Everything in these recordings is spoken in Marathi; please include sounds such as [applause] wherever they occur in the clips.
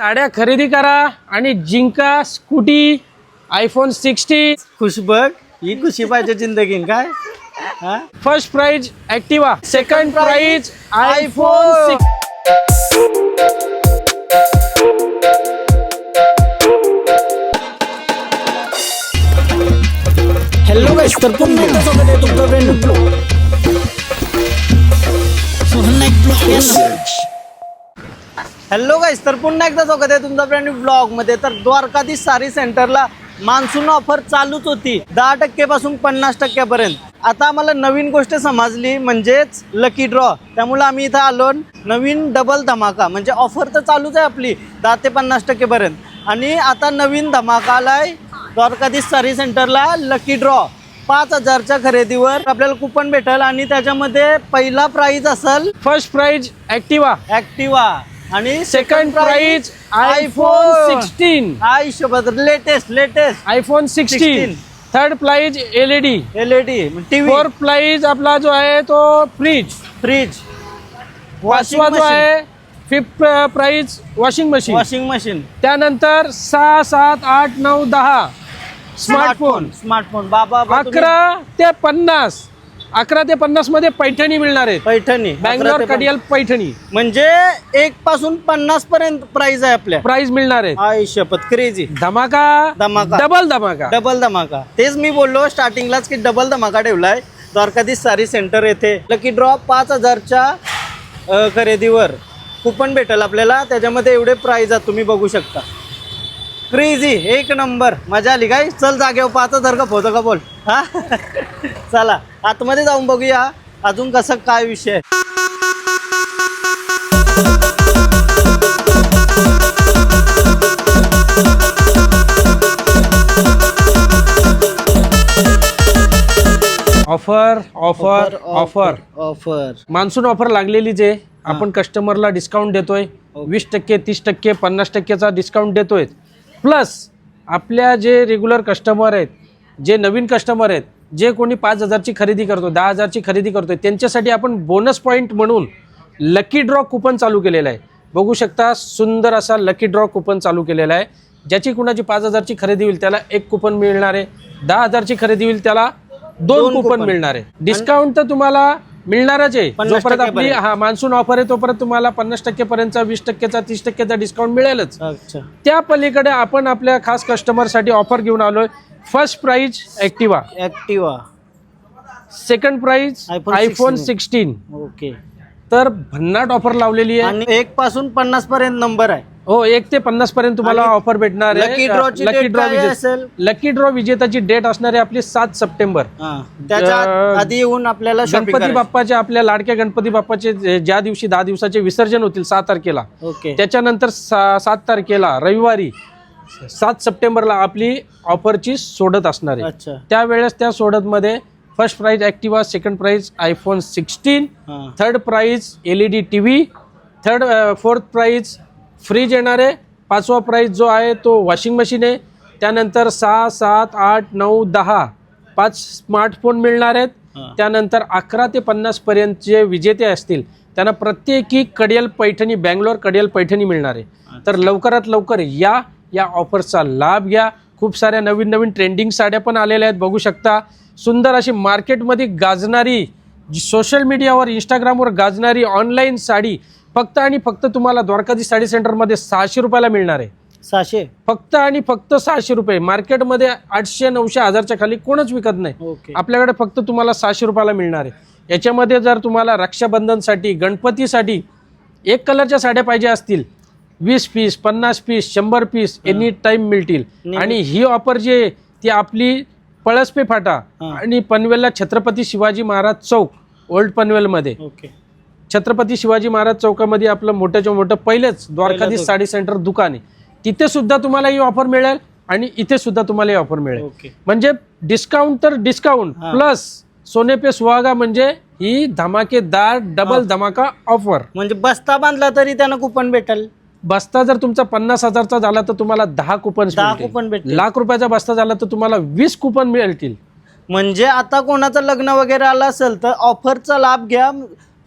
साड्या खरेदी करा आणि जिंका स्कूटी आयफोन सिक्स्टी. खुश बघ ही खुशी पाहिजे जिंदगीन काय? हा? First prize Activa second prize iPhone hello guys तर पुन्हा एकदा स्वागत आहे तुमचं vlog. हॅलो गाईस तर पुन्हा एकदा स्वागत आहे तुमचं ब्रँड न्यू ब्लॉगमध्ये. तर द्वारकाधीश सारी सेंटरला मान्सून ऑफर चालूच होती. दहा टक्केपासून पन्नास टक्क्यापर्यंत. आता आम्हाला नवीन गोष्ट समजली म्हणजेच लकी ड्रॉ त्यामुळे आम्ही इथं आलो नवीन डबल धमाका. म्हणजे ऑफर तर चालूच आहे आपली दहा ते पन्नास टक्केपर्यंत. आणि आता नवीन धमाका आलाय द्वारकाधीश सारी सेंटरला लकी ड्रॉ पाच हजारच्या खरेदीवर आपल्याला कुपन भेटेल आणि त्याच्यामध्ये पहिला प्राइज असेल फर्स्ट प्राइज ऍक्टिवा ऍक्टिवा आणि सेकंड प्राइज आयफोन सिक्स्टीन आयुष्यभर latest latest iPhone sixteen 16. Third prize LED L E D TV fourth prize आपला जो आहे तो फ्रीज फ्रीज पाचवा जो आहे fifth prize washing machine washing machine त्यानंतर सहा सात आठ नऊ दहा. स्मार्टफोन स्मार्टफोन बाबा अकरा ते पन्नास. अकरा ते पन्नासमध्ये पैठणी मिळणार आहेत पैठणी बँगलोर कडियल पैठणी. म्हणजे एक पासून पन्नास पर्यंत प्राइस आहे आपल्या. प्राइस मिळणार आहेत आयुष्यपत क्रेझी धमाका धमाका. डबल धमाका. डबल धमाका. तेच मी बोललो स्टार्टिंगलाच की डबल धमाका ठेवलाय. द्वारकाधीश सारी सेंटर येथे. लकी ड्रॉप पाच हजारच्या खरेदीवर. कुपन भेटेल आपल्याला. त्याच्यामध्ये एवढे प्राइज आहेत तुम्ही बघू शकता. क्रेझी एक नंबर मजा आली काय? चल जागेवर पाच हजार का फोतो का बोल. हा? चला आतमध्ये जाऊन बघूया. अजून कसं काय विषय. Offer offer offer offer monsoon offer लागलेली जे आपण कस्टमरला डिस्काउंट देतोय. वीस टक्के तीस टक्के पन्नास टक्केचा डिस्काउंट देतोय. प्लस आपल्या जे रेग्युलर कस्टमर आहेत जे नवीन कस्टमर आहेत जे कोणी पाच हजारची खरेदी करतो दहा हजारची खरेदी करतोय त्यांच्यासाठी आपण बोनस पॉईंट म्हणून लकी ड्रॉ कुपन चालू केलेलं आहे. बघू शकता सुंदर असा लकी ड्रॉ कुपन चालू केलेला आहे. ज्याची कुणाची पाच हजारची खरेदी होईल त्याला एक कुपन मिळणार आहे. दहा हजारची खरेदी होईल त्याला दोन कुपन. मिळणार आहे. डिस्काउंट तर तुम्हाला मिळणारच आहे. जोपर्यंत आपली. हा मान्सून ऑफर आहे तोपर्यंत तुम्हाला पन्नास टक्केपर्यंतचा वीस टक्केचा तीस टक्केचा डिस्काउंट मिळेलच. अच्छा. त्या पलीकडे आपण आपल्या खास कस्टमरसाठी ऑफर घेऊन आलोय. First prize Activa Activa second prize iPhone 16. Sixteen okay तर भन्नाट ऑफर लावलेली आहे. आणि एक पासून पन्नास पर्यंत नंबर आहे. हो एक ते पन्नास पर्यंत तुम्हाला ऑफर भेटणार date काय असेल? लकी ड्रॉ विजेताची डेट असणार आहे आपली सात सप्टेंबर. हा. त्याच्या अं, आधी येऊन आपल्याला गणपती बाप्पाचे आपल्या लाडक्या गणपती बाप्पाचे जे- ज्या दिवशी दहा दिवसाचे विसर्जन होतील सहा तारखेला ओके. त्याच्यानंतर सा सात तारखेला रविवारी सात सप्टेंबरला आपली ऑफरची सोडत असणार आहे. अच्छा. त्यावेळेस त्या सोडतमध्ये first prize Activa second prize iPhone sixteen हा. Third prize L E D T V third fourth prize fridge येणार. आहे पाचवा प्राइज जो आहे तो वॉशिंग मशीन आहे. त्यानंतर सहा सात आठ नऊ दहा पाच स्मार्टफोन मिळणार आहेत. त्यानंतर अकरा ते पन्नासपर्यंत जे विजेते असतील त्यांना प्रत्येकी कडियल पैठणी बँगलोर कडियल पैठणी मिळणार आहे. तर लवकरात लवकर या या ऑफर्सचा लाभ घ्या. खूप साऱ्या नवीन नवीन ट्रेंडिंग साड्या पण आलेल्या आहेत बघू शकता. सुंदर अशी मार्केटमध्ये गाजणारी सोशल मीडियावर इंस्टाग्रामवर गाजणारी ऑनलाईन साडी फक्त आणि फक्त तुम्हाला द्वारकाधी साडी सेंटरमध्ये सहाशे रुपयाला मिळणार आहे. सहाशे? फक्त आणि फक्त सहाशे रुपये. मार्केटमध्ये आठशे नऊशे हजारच्या खाली कोणच विकत नाही. ओके. आपल्याकडे फक्त तुम्हाला सहाशे रुपयाला मिळणार आहे. याच्यामध्ये जर तुम्हाला रक्षाबंधनसाठी गणपतीसाठी एक कलरच्या साड्या पाहिजे असतील वीस पीस पन्नास पीस शंभर पीस एनी टाईम मिळतील. आणि ही ऑफर जी आहे ती आपली पळसपे फाटा. आणि पनवेलला छत्रपती शिवाजी महाराज चौक ओल्ड पनवेलमध्ये. ओके. छत्रपती शिवाजी महाराज चौकामध्ये आपलं मोठ्याच्या मोठं पहिलेच द्वारकाधी दुकान. साडी सेंटर दुकान आहे. तिथे सुद्धा तुम्हाला ही ऑफर मिळेल आणि इथे सुद्धा तुम्हाला ही ऑफर मिळेल. म्हणजे डिस्काउंट तर डिस्काउंट. प्लस सोने पे सुहागा म्हणजे ही धमाकेदार डबल धमाका ऑफर म्हणजे बस्ता बांधला तरी त्यांना कुपन भेटेल. बस्ता जर तुमचा पन्नास हजारचा झाला तर तुम्हाला दहा कुपन दहा कुपन भेटतील. लाख रुपयाचा बस्ता झाला तर तुम्हाला वीस कुपन मिळतील. म्हणजे आता कोणाचं लग्न वगैरे आलं असेल तर ऑफरचा लाभ घ्या.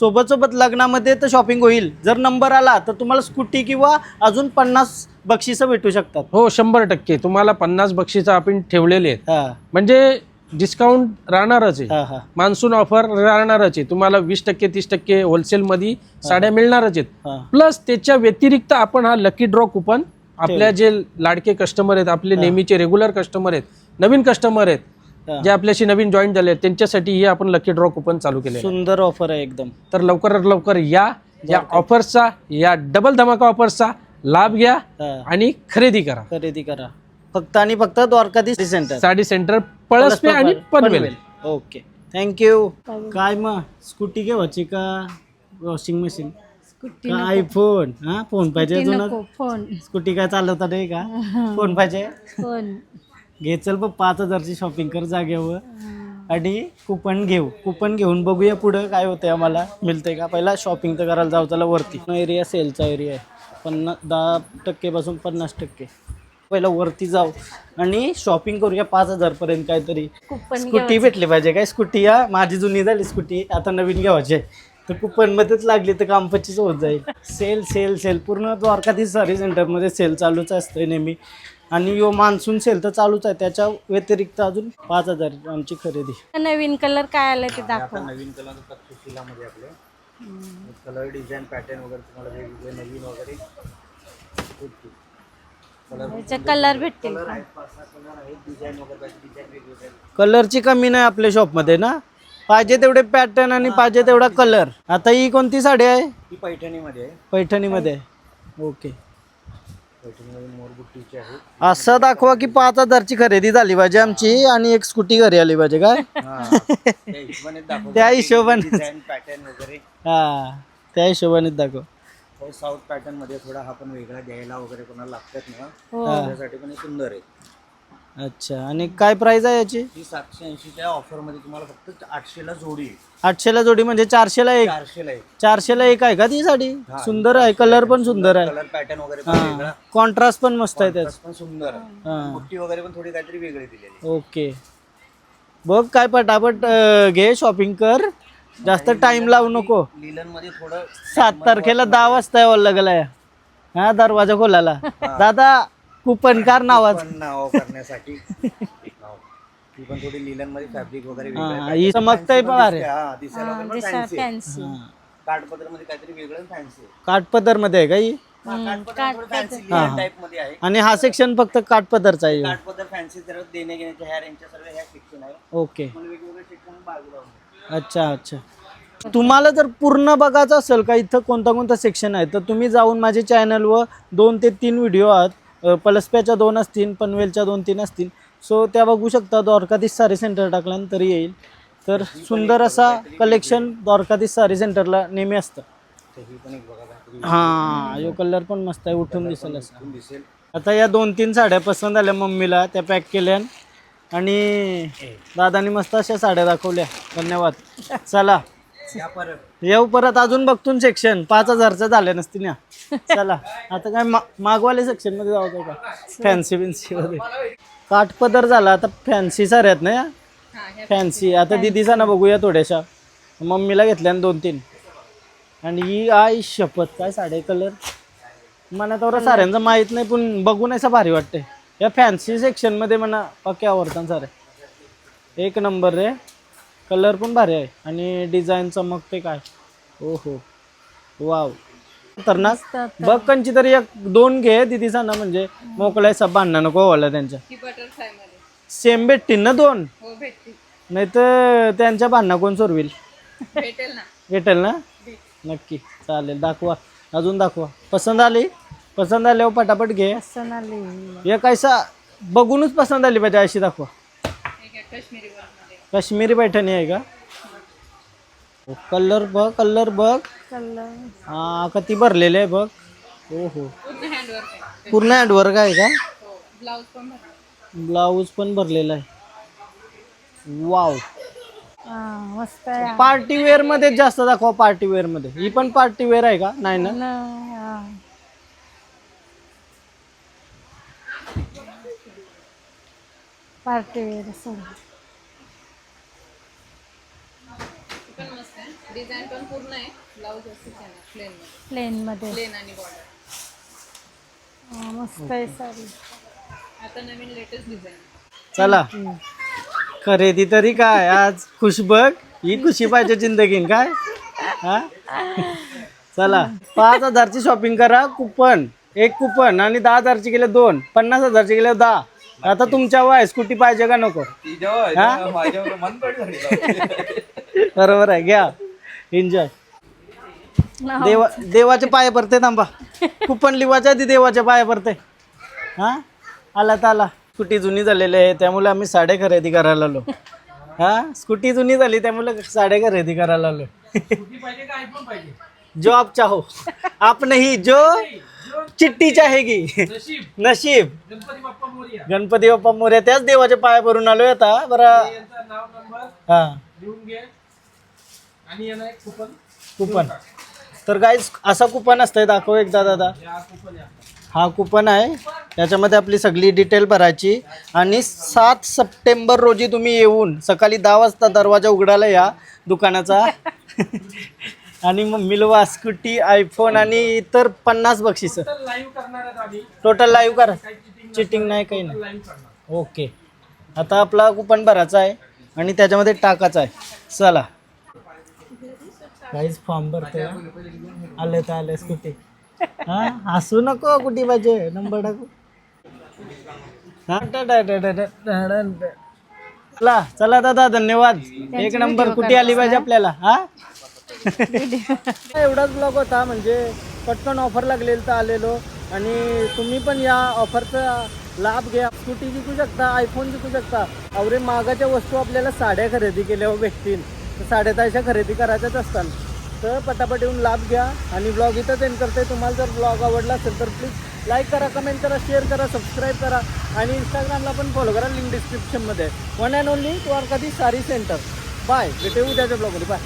सोबत सोबत लग्नामध्ये तर शॉपिंग होईल. जर नंबर आला तर तुम्हाला स्कूटी किंवा अजून पन्नास बक्षिसं भेटू शकतात. हो शंभर टक्के. तुम्हाला पन्नास बक्षिसं आपण ठेवलेले आहेत. हा. म्हणजे डिस्काउंट राहणारच आहे. हा हा. मान्सून ऑफर राहणारच आहे. तुम्हाला वीस टक्के तीस टक्के होलसेलमध्ये साड्या मिळणारच आहेत. हा. प्लस त्याच्या व्यतिरिक्त आपण हा लकी ड्रॉ कुपन आपल्या जे लाडके कस्टमर आहेत आपले नेहमीचे रेग्युलर कस्टमर आहेत नवीन कस्टमर आहेत. जे आपल्याशी नवीन जॉईन झाले आहेत त्यांच्यासाठी हे आपण लकी ड्रॉ कुपन चालू केले सुंदर ऑफर आहे एकदम. तर लवकरात लवकर या या ऑफर्सचा या डबल धमाका ऑफर्सचा लाभ घ्या आणि खरेदी करा. खरेदी करा. फक्त आणि फक्त द्वारकाधीश सेंटर साडी सेंटर पळसपे आणि पनवेल. ओके थँक्यू काय मग? स्कूटी घेवायची का? वॉशिंग मशीन स्कूटी का आयफोन हा फोन पाहिजे फोन स्कूटी काय चालवता नाही का? [laughs] फोन पाहिजे? फोन घे चल बघ पाच हजारची शॉपिंग कर जागेवर. आणि कुपन घेऊ. कुपन घेऊन बघूया पुढं काय होतंय आम्हाला. मिळतंय का? पहिला शॉपिंग तर करायला जाऊ चला वरती. एरिया सेलचा एरिया आहे. पन्नास दहा टक्केपासून पन्नास टक्के. पहिला वरती जाऊ. आणि शॉपिंग करूया पाच हजारपर्यंत काहीतरी. कुपन स्कूटी भेटली पाहिजे काय? स्कूटी या माझी जुनी झाली स्कूटी आता नवीन घ्यावायची आहे. तर कुपन मध्येच लागली तर काम पच्चीस होत जाईल. सेल सेल सेल पूर्ण द्वारकाधीश सारी सेंटरमध्ये सेल चालूच असते नेहमी. आणि यो मान्सून सेल तर चालूच आहे. त्याच्या व्यतिरिक्त अजून पाच हजार आमची खरेदी. नवीन कलर काय आलं ते दाखव. नवीन कलर येतात सुशिलामध्ये आपले. कलर डिझाईन पॅटर्न वगैरे तुम्हाला वेगवेगळे नवीन वगैरे. त्याचे कलर भेटतील का? कलरची कमी नाही आपल्या शॉपमध्ये ना? पाहिजे तेवढे पॅटर्न आणि पाहिजे तेवढा कलर. आता ही कोणती साडी आहे? ही पैठणीमध्ये आहे. पैठणीमध्ये आहे. ओके. असं दाखवा की पाच हजारची खरेदी झाली पाहिजे आमची आणि एक स्कूटी घरी आली पाहिजे काय? [laughs] त्या हिशोबाने. हिशोबाने पॅटर्न वगैरे. हा त्या हिशोबानेच दाखव. साऊथ पॅटर्नमध्ये थोडा हा पण वेगळा द्यायला वगैरे कोणाला लागतात ना हो. त्यासाठी पण हे सुंदर आहे. अच्छा आणि काय प्राइस आहे याची? ही सातशे ऐंशीच्या ऑफरमध्ये तुम्हाला फक्त आठशेला जोडी आहे. आठशेला जोडी म्हणजे चारशेला एक? चारशेला आहे चारशेला एक आहे का ती साडी सुंदर आहे कलर पण सुंदर आहे. कलर पॅटर्न वगैरे पण वेगळा. कॉन्ट्रास्ट पण मस्त आहे त्याच. Contrast पण सुंदर आहे. हा. बुट्टी वगैरे पण थोडी काहीतरी वेगळी दिलेली ओके. बघ काय पटापट अं, घे शॉपिंग कर. जास्त टाइम लावू नको. लिलनमध्ये थोडं सात तारखेला दहा वाजता यावं लागलाय. हा दरवाजा खोलाला दादा कुपनकार नावाच. पण नाव करण्यासाठी. नाव. ती पण थोडी लिलनमध्ये फॅब्रिक वगैरे हा. ही चमकताय पण अरे हा. फॅन्सी मध्ये काहीतरी वेगळं फॅन्सी आहे. काठपदरमध्ये आहे का ही? फॅन्सी लिलन टाईपमध्ये आहे. आणि हा सेक्शन फक्त काठपदरचा आहे. काठपदर फॅन्सी जर देणे घेण्याचे ह्या यांच्या सर्व ह्या सेक्शन आहे. ओके. मला वेगवेगळे सेक्शन बाजूला होते. अच्छा अच्छा. तुम्हाला जर पूर्ण बघायचं असेल का इथं कोणता कोणता सेक्शन आहे तर तुम्ही जाऊन माझ्या चॅनलवर दोन ते तीन व्हिडिओ आहेत. पलसप्याच्या दोन असतील पनवेलच्या दोन तीन असतील. सो त्या बघू शकता द्वारकाधीश सारे सेंटर टाकल्यानंतर येईल. तर सुंदर असा कलेक्शन द्वारकाधीश सारी सेंटरला नेहमी असतं. हां यो कलर पण मस्त आहे उठून दिसेल असं. आता या दोन तीन साड्या पसंत आल्या मम्मीला त्या पॅक केल्या आणि दादानी मस्त अशा साड्या दाखवल्या. धन्यवाद. चला. येऊ परत अजून बघतून सेक्शन पाच हजारचं झाले नसतील ना. [laughs] चला. आता काय मा मागवाले सेक्शनमध्ये जाऊ का? फॅन्सी बिन्सी मध्ये. काठपदर झाला आता फॅन्सी साऱ्या आहेत ना फॅन्सी आता दिदीचा ना बघूया थोड्याशा. मम्मीला घेतल्या ना दोन तीन. आणि ही आई शपथ काय साडे कलर मला तेवढं साऱ्यांचं माहीत नाही पण बघून असं भारी वाटते या फॅन्सी सेक्शनमध्ये म्हणा पक्के आवडतात सारे एक नंबर रे. कलर पण भारी आहे. आणि डिझाईन चमकते काय? हो हो वाव. खतरनाक. बघ कंची तरी एक दोन घे दिदीचा ना म्हणजे. मोकळ्या सब भांडणं नको व्हायला त्यांच्या. सेम भेटतील ना दोन? नाही तर त्यांच्या भांडणं कोण सोडविल? भेटेल ना. नक्की. चालेल दाखवा. अजून दाखवा. पसंत आली? पसंत आल्यावर पटापट घे. असं आली. एक ऐसा बघूनच पसंत आली पाहिजे अशी दाखवा. काश्मीरी पैठणी आहे का? कलर बघ कलर बघ. कलर. हा का ती भरलेली आहे बघ. हो हो पूर्ण हँडवर्क आहे का? ब्लाऊज पण भरलेला आहे. वाव. मस्त आहे. पार्टी वेअरमध्ये जास्त दाखवा पार्टी वेअरमध्ये. ही पण पार्टी वेअर आहे का? नाही ना. पार्टी वेअर डिझाईन पण पूर्ण आहे. ब्लाऊज असं प्लेन मध्ये. प्लेन मध्ये. प्लेन आणि बॉर्डर मस्त आहे साडी. आता नवीन लेटेस्ट डिझाईन चला. खरेदी तरी काय? आज खुश बघ. ही खुशी पाहिजे जिंदगीन काय? हा? चला. पाच हजारची शॉपिंग करा कुपन एक कुपन आणि दहा हजारची गेले दोन. पन्नास हजारची गेले दहा. आता तुमच्या वय स्कूटी पाहिजे का नको? हा? [laughs] बरोबर आहे. घ्या. एन्जॉय देवा देवाचे पाय पडते थांबा. कुपन लिवाच्या आधी देवाच्या पाया पडते हा? आला तर आला. स्कूटी जुनी झालेली आहे त्यामुळे आम्ही साड्या खरेदी करायला आलो. हा? स्कूटी जुनी झाली त्यामुळे साड्या खरेदी करायला आलो. जो आप चाहो आप नहीं जो चिट्टी चाहेगी नशीब. गणपती बाप्पा मोर्या. त्याच देवाच्या पाया भरून आलोय आता. बरं. हा. कुपन तर गाईज असा कुपन असतंय दाखव एकदा दादा. हा कुपन आहे. त्याच्यामध्ये आपली सगळी डिटेल भरायची. आणि सात सप्टेंबर रोजी तुम्ही येऊन सकाळी दहा वाजता दरवाजा उघडायला या दुकानाचा. आणि मग मिलवा स्कूटी आयफोन आणि इतर पन्नास बक्षीस. टोटल लाईव्ह करा. चिटिंग नाही काही नाही. ओके आता आपला कुपन भरायचा आहे. आणि त्याच्यामध्ये टाकायचा आहे. चला. काहीच फॉर्म भरते आले तर आले स्कूटी. हा? हसू नको कुठे पाहिजे? नंबर टाकू. हा. चला चला दादा धन्यवाद. एक नंबर कुठे आली पाहिजे आपल्याला? हा? एवढाच ब्लॉग होता म्हणजे पटकन ऑफर लागलेली तर आलेलो. आणि तुम्ही पण या ऑफरचा लाभ घ्या. स्कूटी जिंकू शकता आयफोन जिंकू शकता. अवरे मागाच्या वस्तू आपल्याला साड्या खरेदी केल्यावर भेटतील. तर खरेदी करायच्याच असतात. तर पटापट येऊन लाभ घ्या आणि ब्लॉग इथंच एंड करते तुम्हाला जर ब्लॉग आवडला असेल तर प्लीज लाईक करा कमेंट करा शेअर करा सबस्क्राईब करा आणि इंस्टाग्रामला पण फॉलो करा. लिंक डिस्क्रिप्शनमध्ये वन अँड ओनली द्वारकाधी सारी सेंटर बाय भेटे उद्याच्या ब्लॉगमध्ये बाय